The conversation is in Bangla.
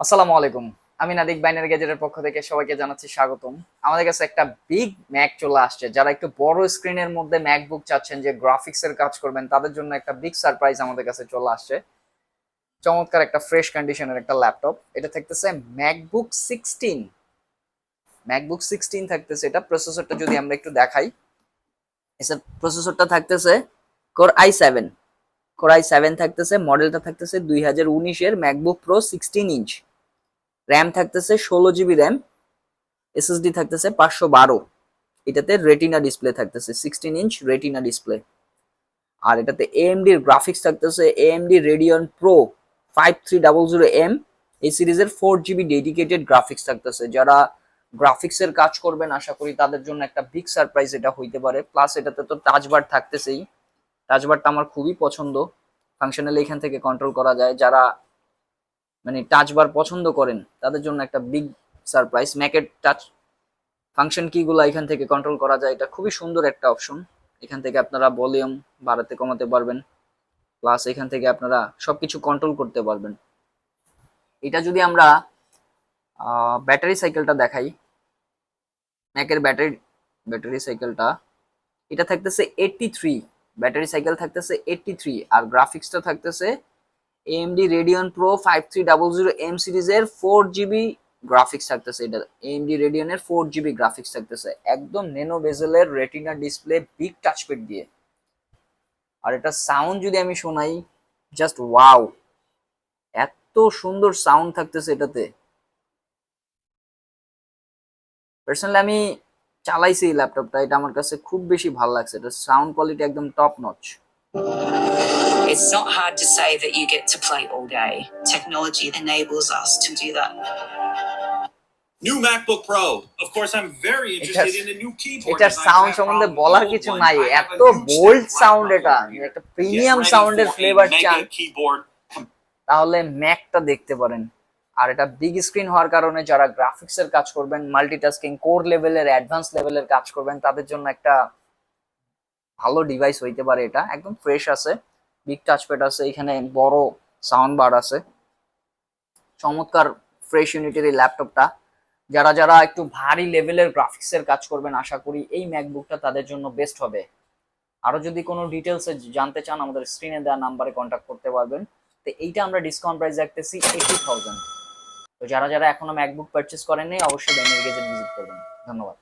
আসসালামু আলাইকুম। আমি নাদিক বাইনারি গ্যাজেটের পক্ষ থেকে সবাইকে জানাচ্ছি স্বাগতম। আমাদের কাছে একটা বিগ ম্যাক চলে আসছে। যারা একটু বড় স্ক্রিনের মধ্যে ম্যাকবুক চাচ্ছেন যে গ্রাফিক্স এর কাজ করবেন, তাদের জন্য একটা বিগ সারপ্রাইজ আমাদের কাছে চলে আসছে। চমৎকার একটা ফ্রেশ কন্ডিশনের একটা ল্যাপটপ এটা থাকতেছে ম্যাকবুক সিক্সটিন ম্যাকবুক সিক্সটিন থাকতেছে এটা। প্রসেসরটা যদি আমরা একটু দেখাই। প্রসেসরটা থাকতেছে core I seven core I seven থাকতেছে মডেলটা থাকতেছে দুই হাজার উনিশের MacBook Pro sixteen inch RAM থাকতেছে ষোলো জিবি র্যাম এসএসডি থাকতেছে পাঁচশো বারো। এটাতে রেটিনা ডিসপ্লে থাকতেছে সিক্সটিন ইঞ্চ রেটিনা ডিসপ্লে আর এটাতে এএমডির গ্রাফিক্স থাকতেছে AMD Radeon Pro five three double zero M এই সিরিজের ফোর জিবি ডেডিকেটেড গ্রাফিক্স থাকতেছে। যারা গ্রাফিক্সের কাজ করবেন, আশা করি তাদের জন্য একটা বিগ সারপ্রাইজ এটা হইতে পারে। প্লাস এটাতে তো টাচবার থাকতেছেই। টাচবারটা আমার খুবই পছন্দ। ফাংশনালি এখান থেকে কন্ট্রোল করা যায়। যারা মানে টাচ বার পছন্দ করেন, তাদের জন্য একটা বিগ সারপ্রাইজ ম্যাকের টাচ ফাংশন কিগুলো এখান থেকে কন্ট্রোল করা যায়, এটা খুবই সুন্দর একটা অপশন এখান থেকে আপনারা ভলিউম বাড়াতে কমাতে পারবেন প্লাস এখান থেকে আপনারা সবকিছু কন্ট্রোল করতে পারবেন। এটা যদি আমরা ব্যাটারি সাইকেলটা দেখাই ম্যাকের ব্যাটারি ব্যাটারি সাইকেলটা এটা থাকতেছে এইটটি থ্রি ব্যাটারি সাইকেল থাকতেছে এইটটি থ্রি আর গ্রাফিক্সটা থাকতেছে AMD Radeon Pro five three double zero M সিরিজের ফোর জিবি গ্রাফিক্স থাকতেছে। এটা এএমডি রেডিয়নের ফোর জিবি গ্রাফিক্স থাকতেছে। একদম নেনো বেজেলের রেটিনা ডিসপ্লে বিগ টাচপ্যাড দিয়ে। আর এটা সাউন্ড যদি আমি শোনাই জাস্ট ওয়াও এত সুন্দর সাউন্ড থাকতেছে এটাতে। পার্সোনালি আমি চালাইছি এই ল্যাপটপটা এটা আমার কাছে খুব বেশি ভালো লাগছে। এটা সাউন্ড কোয়ালিটি একদম top notch It's not hard to say that you get to play all day. Technology enables us to do that. New MacBook Pro. Of course, I'm very interested Etas- in the new keyboard. এটার. সাউন্ড সম্বন্ধে বলার কিছু নাই এত a বোল্ড সাউন্ড এটা. একটা প্রিমিয়াম সাউন্ডের a ফ্লেভার চান keyboard. তাহলে ম্যাকটা দেখতে পারেন আর এটা বিগ স্ক্রিন হওয়ার কারণে যারা গ্রাফিক্স এর কাজ করবেন মাল্টিটাস্কিং কোর লেভেলের অ্যাডভান্স লেভেলের কাজ করবেন তাদের জন্য একটা ভালো ডিভাইস হইতে পারে এটা একদম ফ্রেশ আছে বিগ টাচপ্যাড আছে, এখানে বড় সাউন্ড বার আছে। চমৎকার ফ্রেশ ইউনিটের এই ল্যাপটপটা যারা যারা একটু ভারী লেভেলের গ্রাফিক্স এর কাজ করবেন, আশা করি এই ম্যাকবুকটা তাদের জন্য বেস্ট হবে। আরও যদি কোনো ডিটেলস জানতে চান, আমাদের স্ক্রিনে দেওয়া নাম্বারে কন্ট্যাক্ট করতে পারবেন। তো এইটা আমরা ডিসকাউন্ট প্রাইস রাখতেছি এইটি থাউজেন্ড তো যারা যারা এখনও ম্যাকবুক পারচেস করেননি, অবশ্যই ব্যাঙ্গের গেজেট ভিজিট করবেন। ধন্যবাদ।